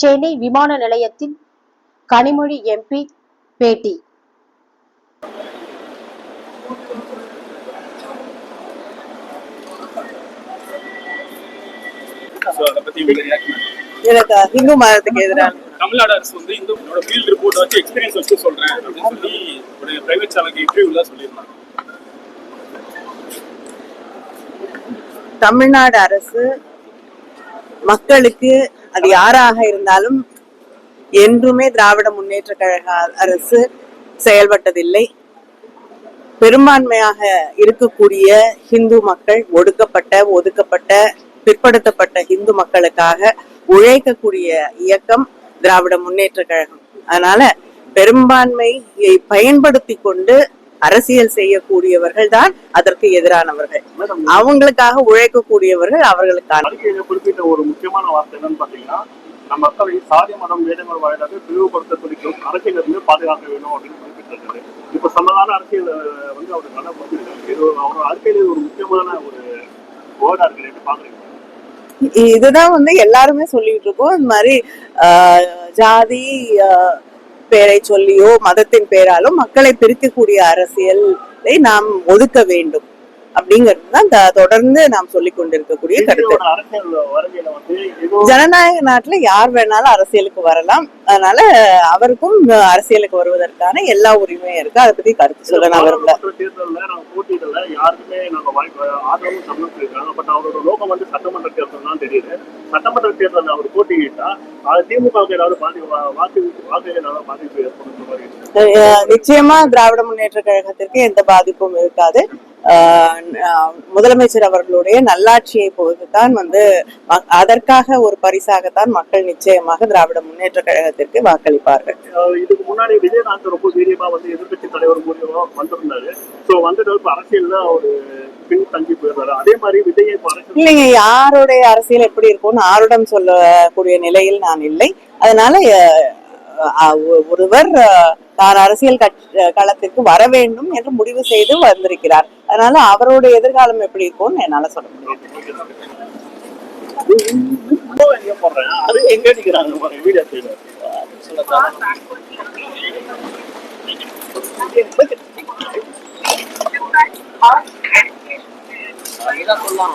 சென்னை விமான நிலையத்தில் கனிமொழி எம்பி பேட்டி? எனக்கு ஹிந்து மதத்துக்கு எதிரான தமிழ்நாடு அரசு வந்து இந்த ஃபீல்ட் ரிப்போர்ட் வச்சு எக்ஸ்பீரியன்ஸ் வச்சு சொல்றேன் அப்படின்னு சொல்லி ஒரு பிரைவேட் சேனலுக்கு இன்டர்வியூல சொல்லியிருந்தாங்க தமிழ்நாடு அரசு மக்களுக்கு அது யாராக இருந்தாலும் என்றுமே திராவிட முன்னேற்ற கழக அரசு செயல்பட்டதில்லை. பெரும்பான்மையாக இருக்கக்கூடிய ஹிந்து மக்கள் ஒடுக்கப்பட்ட ஒதுக்கப்பட்ட பிற்படுத்தப்பட்ட இந்து மக்களுக்காக உழைக்கக்கூடிய இயக்கம் திராவிட முன்னேற்ற கழகம். அதனால பெரும்பான்மையை பயன்படுத்தி கொண்டு அரசியல் செய்யக்கூடியவர்கள் தான் அதற்கு எதிரானவர்கள். அவங்களுக்காக உழைக்கக்கூடியவர்கள் அவர்களுக்கான. குறிப்பிட்ட ஒரு முக்கியமான வார்த்தை என்னன்னு பாத்தீங்கன்னா நம் மக்களை சாதி மதம் வேதங்கள் வாயிலாக பிரிவுபடுத்த துடிக்கும் அரசியலிருந்து பாதுகாக்க வேணும் அப்படின்னு குறிப்பிட்டிருக்காரு. இப்ப சமதான அரசியல் வந்து அவர் நல்லா புரிஞ்சிருக்காரு இது அவரோட அறிக்கையில ஒரு முக்கியமான ஒரு வேர்டா இருக்கு. பாக்குறீங்க இதுதான் வந்து எல்லாருமே சொல்லிட்டு இருக்கோம். இந்த மாதிரி ஜாதி பேரை சொல்லியோ மதத்தின் பேராலும் மக்களை பிரிக்கக்கூடிய அரசியலை நாம் ஒதுக்க வேண்டும். அப்படிங்கிறது தான் தொடர்ந்து நாம் சொல்லிக் கொண்டிருக்கக்கூடிய கருத்து. ஜனநாயக நாட்டுல யார் வேணாலும் அரசியலுக்கு வரலாம். அதனால அவருக்கும் அரசியலுக்கு வருவதற்கான எல்லா உரிமையும் இருக்கு. அதை பத்தி கருத்து சொல்ல நான் விரும்பல சட்டமன்ற தேர்தல் தெரியுது. சட்டமன்ற தேர்தலில் அவர் போட்டியிட்டா அது திமுகவுக்கு ஏதாவது பாதி வா- வாக்கு வாக்கு ஏதாவது பாதிப்பு ஏற்படுற மாதிரி இருக்கு. அஹ் நிச்சயமா திராவிட முன்னேற்ற கழகத்திற்கு எந்த பாதிப்பும் இருக்காது. முதலமைச்சர் அவர்களுடைய நல்லாட்சியை பொறுத்துதான் வந்து அதற்காக ஒரு பரிசாகத்தான் மக்கள் நிச்சயமாக திராவிட முன்னேற்ற கழகத்திற்கு வாக்களிப்பார்கள். இதுக்கு முன்னாடி விஜயகாந்த் ரொம்ப வீரியமா வந்து எதிர்க்கட்சி தலைவர் மூலியமா வந்திருந்தாரு. சோ வந்துட்டு அரசியல்ல அவரு பின் தங்கி போயிடுறாரு அதே மாதிரி விஜய் இல்லைங்க யாருடைய அரசியல் எப்படி இருக்கும்னு ஆருடம் சொல்லக்கூடிய நிலையில் நான் இல்லை. அதனால ஒருவர் தான் அரசியல் களத்திற்கு வர வேண்டும் என்று முடிவு செய்து வந்திருக்கிறார். அதனால அவருடைய எதிர்காலம் எப்படி இருக்கும்னு என்னால சொல்ல முடியும் இப்போ